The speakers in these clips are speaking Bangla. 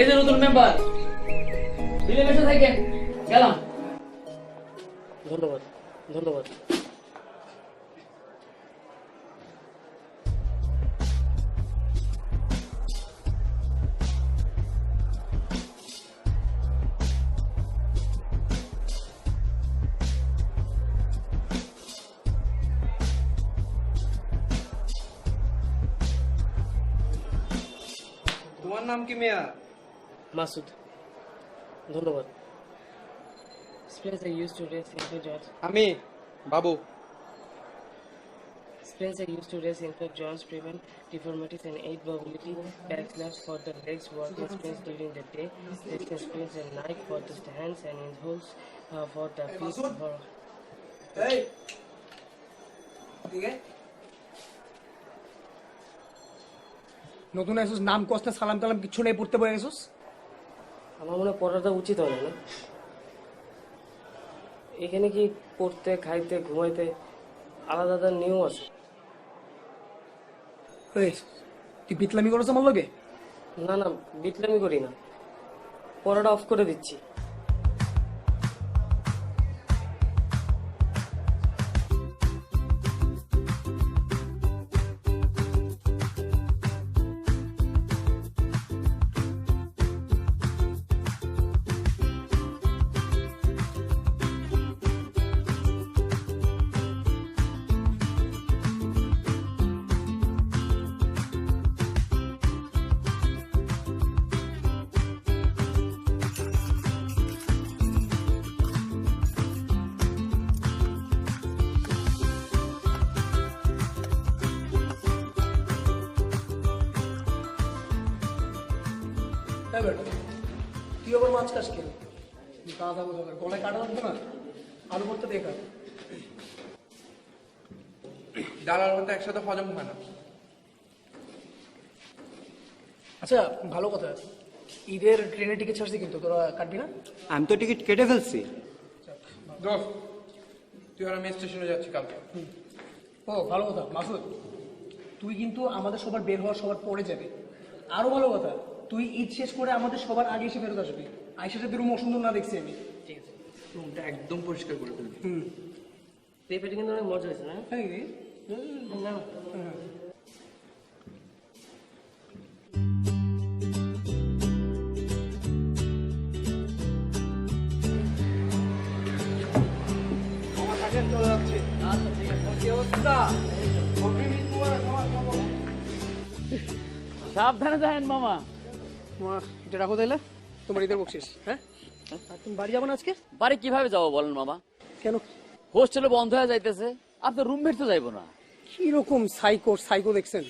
এই নতুন মেম্বার মিলেমিশে থাকেন। গেলাম। ধন্যবাদ ধন্যবাদ। নাম কি মেয়া মাসুদ ধন্যবাদ Spencer used to race into John's আমি বাবু Spencer used to race into John's prevent deformities and aid mobility, back snaps for the legs, walking sprints during the day, distance sprints and night for the hands and in holes uh, for the feet for এই ঠিক নতুন এসোস নাম কষ্ট সালাম টালাম কিছু নেই পড়তে বয়ে এসোস আমার মনে পড়াটা উচিত হবে না। এখানে কি পড়তে খাইতে ঘুমাইতে আলাদা আলাদা নিয়ম আছে? তুই বিতলামি করেছ আমার লোকে না না বিতলামি করি না। পড়াটা অফ করে দিচ্ছি। হ্যাঁ বেটা। তুই আবার মাছ খাস কেন কাঁচা বোঝা গলায় কাটা লাগবে না? আলু করতে দেখা ডাল আর ভাত একসাথে হজম হয় না। আচ্ছা ভালো কথা। ঈদের ট্রেনের টিকিট ছাড়ছি কিন্তু তোরা কাটবি না? আমি তো টিকিট কেটে ফেলছি। দোস্ত তুই আর আমি স্টেশনে যাচ্ছি কালকে। ও ভালো কথা। মাসুদ তুই কিন্তু আমাদের সবার বের হওয়ার সবার পরে যাবে। আরও ভালো কথা। তুই ঈদ শেষ করে আমাদের সবার আগে এসে ফেরত আসবি। আইসাতে রুম অসুন্দর না দেখছি আমি। ঠিক আছে। রুমটা একদম পরিষ্কার করে ফেলবি হুম। কিন্তু অনেক মজা হয়েছে না? হ্যাঁ। সাবধানে যাবেন মামা। মা, এটা রাখো তাইলে তোমার ঈদের বকশিস হ্যাঁ? আর তুমি বাড়ি যাব না আজকে? বাড়ি কীভাবে যাব বলেন মামা? কেন? হোস্টেলে বন্ধ হয়ে যাইতেছে আপনার রুমমেট তো যাইবো না। কীরকম সাইকো সাইকো দেখছেন?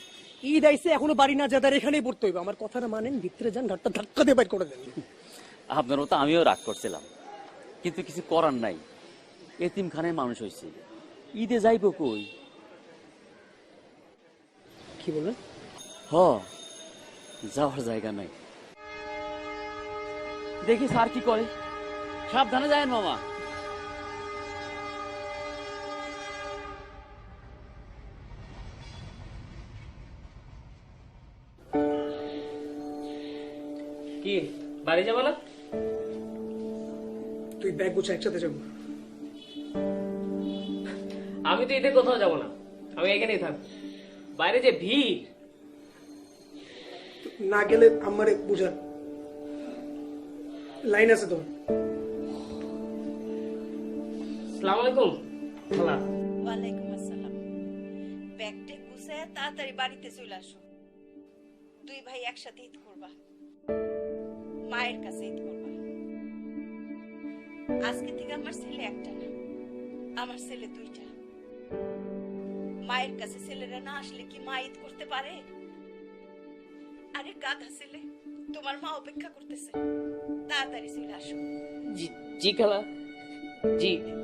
ঈদ আইসে এখনও বাড়ি না যাদের এখানেই পড়তে হইবে। আমার কথাটা মানেন ভিতরে যান ঘাটটা ধাক্কা দিয়ে বাইর করে দেন। আপনার মতো আমিও রাগ করছিলাম কিন্তু কিছু করার নাই। এতিম এতিমখানায় মানুষ হয়েছে ঈদে যাইবো কই? কি বললেন? হ যাওয়ার জায়গা নাই। দেখি স্যার কি করে। সাবধানে যায়েন মামা। কি বাড়ি যাব না? তুই ব্যাগ গুছা একসাথে যাব। আমি তো ঈদে কোথাও যাব না। আমি এখানেই থাকব বাইরে যে ভিড়। না গেলে আমারে বুঝান। লাইন আছে তো সালাম আলাইকুম। খালা। ওয়ালাইকুম আসসালাম। ব্যাগটা গুছায় তাড়াতাড়ি বাড়িতে চলে আসো। দুই ভাই একসাথে ঈদ করবা। মায়ের কাছে ঈদ করবা। আজকে থেকে আমার ছেলে একটা না আমার ছেলে দুইটা। মায়ের কাছে ছেলেরা না আসলে কি মা ঈদ করতে পারে? আরে গাধা ছেলে। তোমার মা অপেক্ষা করতেছে। তাড়াতাড়ি চলে আসো। জি জি খালা। জি।